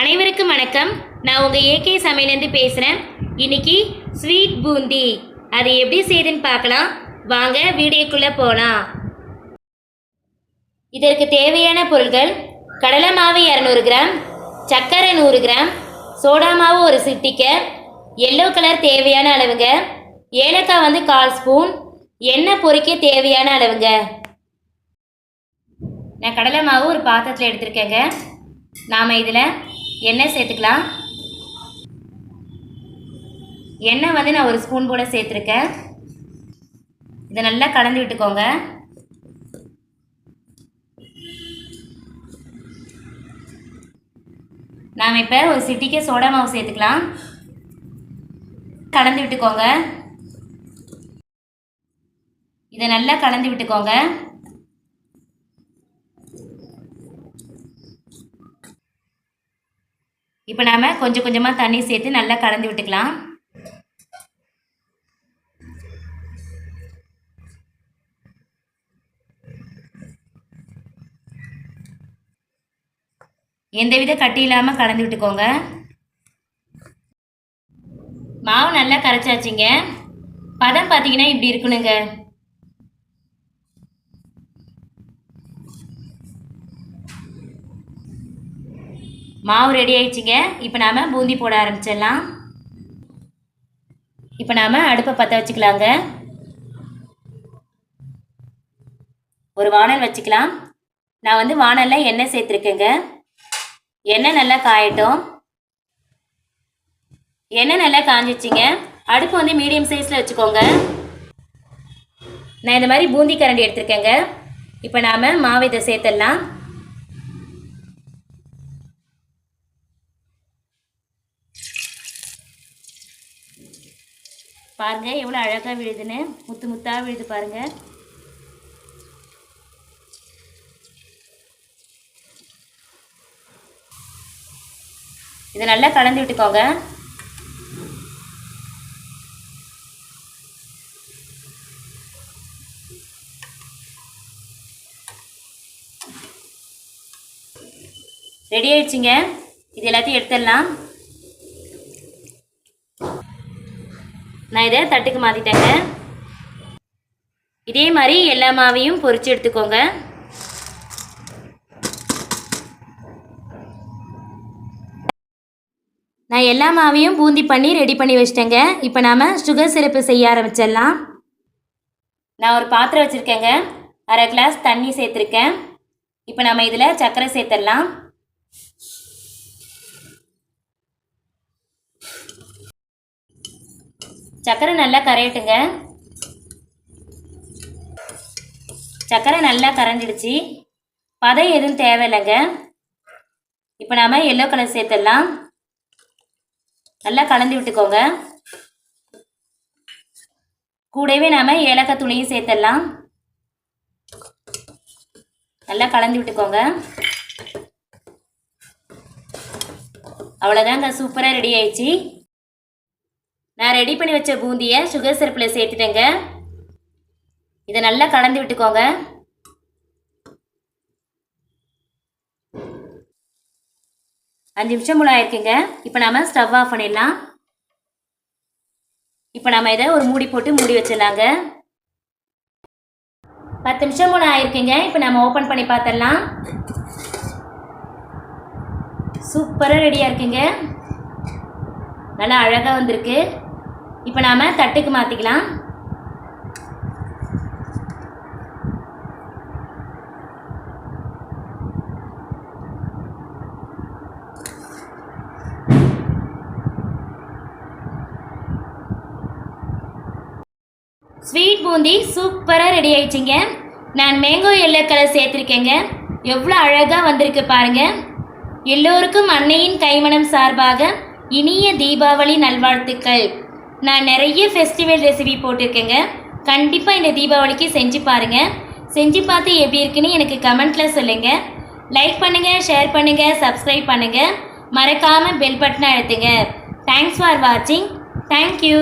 அனைவருக்கும் வணக்கம். நான் உங்கள் ஏகே சமையலேருந்து பேசுகிறேன் இன்னைக்கு ஸ்வீட் பூந்தி. அது எப்படி செய்யுதுன்னு பார்க்கலாம். வாங்க வீடியோக்குள்ளே போகலாம் இதற்கு தேவையான பொருட்கள் கடலை மாவு இரநூறு கிராம் சர்க்கரை நூறு கிராம் சோடா மாவு ஒரு சிட்டிக்க எல்லோ கலர் தேவையான அளவுங்க ஏலக்காய் வந்து கால் ஸ்பூன் எண்ணெய் பொறிக்க தேவையான அளவுங்க. நான் கடலை மாவு ஒரு பாத்திரத்தில் எடுத்திருக்கேங்க. நாம் இதில் எண்ணெய் சேர்த்துக்கலாம். எண்ணெய் வந்து நான் ஒரு ஸ்பூன் போல் சேர்த்துருக்கேன். இதை நல்லா கலந்து விட்டுக்கோங்க. நாம் இப்போ ஒரு சிட்டிக்கு சோடா மாவு சேர்த்துக்கலாம். கலந்து விட்டுக்கோங்க. இதை நல்லா கலந்து விட்டுக்கோங்க. இப்போ நாம் கொஞ்சம் கொஞ்சமாக தண்ணி சேர்த்து நல்லா கலந்து விட்டுக்கலாம். எந்தவித கட்டி இல்லாமல் கலந்து விட்டுக்கோங்க. மாவு நல்லா கரைச்சாச்சுங்க. பதம் பார்த்தீங்கன்னா இப்படி இருக்கணுங்க. மாவு ரெடி ஆயிடுச்சுங்க. இப்போ நாம் பூந்தி போட ஆரம்பிச்சிடலாம். இப்போ நாம் அடுப்பை பற்ற வச்சுக்கலாங்க. ஒரு வானல் வச்சுக்கலாம். நான் வந்து வானலில் எண்ணெய் சேர்த்துருக்கேங்க. எண்ணெய் நல்லா காயட்டும். எண்ணெய் நல்லா காஞ்சிச்சிங்க. அடுப்பு வந்து மீடியம் சைஸில் வச்சுக்கோங்க. நான் இந்த மாதிரி பூந்தி கரண்டி எடுத்திருக்கேங்க. இப்போ நாம் மாவு இதை சேர்த்துடலாம். பாருங்க எவ்வளோ அழகாக விழுதுன்னு. முத்து முத்தாக விழுது பாருங்க. இதை நல்லா கலந்து விட்டுக்கோங்க. ரெடி ஆயிடுச்சுங்க. இது எல்லாத்தையும் எடுத்துடலாம். நான் இதை தட்டுக்கு மாற்றிட்டேங்க இதே மாதிரி எல்லா மாவையும் பொறிச்சு எடுத்துக்கோங்க. நான் எல்லா மாவையும் பூந்தி பண்ணி ரெடி பண்ணி வச்சிட்டேங்க. இப்போ நாம் சுகர் சிரப்பு செய்ய ஆரம்பிச்சிடலாம். நான் ஒரு பாத்திரம் வச்சுருக்கேங்க. அரை கிளாஸ் தண்ணி சேர்த்துருக்கேன். இப்போ நம்ம இதில் சர்க்கரை சேர்த்துடலாம். சக்கரை நல்லா கரையட்டுங்க. சக்கரை நல்லா கரைஞ்சிடுச்சு. பதம் எதுவும் தேவையில்லைங்க. இப்போ நாம் எல்லோ கலர் சேர்த்துடலாம். நல்லா கலந்து விட்டுக்கோங்க. கூடவே நாம் ஏலக்காய் துணியும் சேர்த்துடலாம். நல்லா கலந்து விட்டுக்கோங்க. அவ்வளோதாங்க சூப்பராக ரெடி ஆயிடுச்சு. ரெடி பண்ணி வச்ச பூந்தியை சுகர் சிரப்பில் சேர்த்துட்டேங்க. இதை நல்லா கலந்து விட்டுக்கோங்க. அஞ்சு நிமிஷம் மூலம் ஆயிருக்குங்க. இப்போ நாம் ஸ்டவ் ஆஃப் பண்ணிடலாம். இப்போ நம்ம இதை ஒரு மூடி போட்டு மூடி வச்சிடலாங்க. பத்து நிமிஷம் மூலம் ஆயிருக்குங்க. இப்போ நம்ம ஓப்பன் பண்ணி பார்த்துடலாம் சூப்பராக ரெடியாக இருக்குங்க. நல்லா அழகாக வந்திருக்கு. இப்போ நாம் தட்டுக்கு மாற்றிக்கலாம் ஸ்வீட் பூந்தி சூப்பராக ரெடி ஆயிடுச்சுங்க. நான் மேங்கோ எல்லோ கலர் சேர்த்துருக்கேங்க. எவ்வளோ அழகாக வந்திருக்கு பாருங்க. எல்லோருக்கும் அன்னையின் கைமணம் சார்பாக இனிய தீபாவளி நல்வாழ்த்துக்கள். நான் நிறைய ஃபெஸ்டிவல் ரெசிபி போட்டிருக்கேங்க. கண்டிப்பாக இந்த தீபாவளிக்கு செஞ்சு பாருங்கள் செஞ்சு பார்த்து எப்படி இருக்குன்னு எனக்கு கமெண்ட்டில் சொல்லுங்கள் லைக் பண்ணுங்கள் ஷேர் பண்ணுங்கள் சப்ஸ்கிரைப் பண்ணுங்கள் மறக்காமல் பெல் பட்டனை அழுத்துங்க. தேங்க்ஸ் ஃபார் வாட்சிங் தேங்க்யூ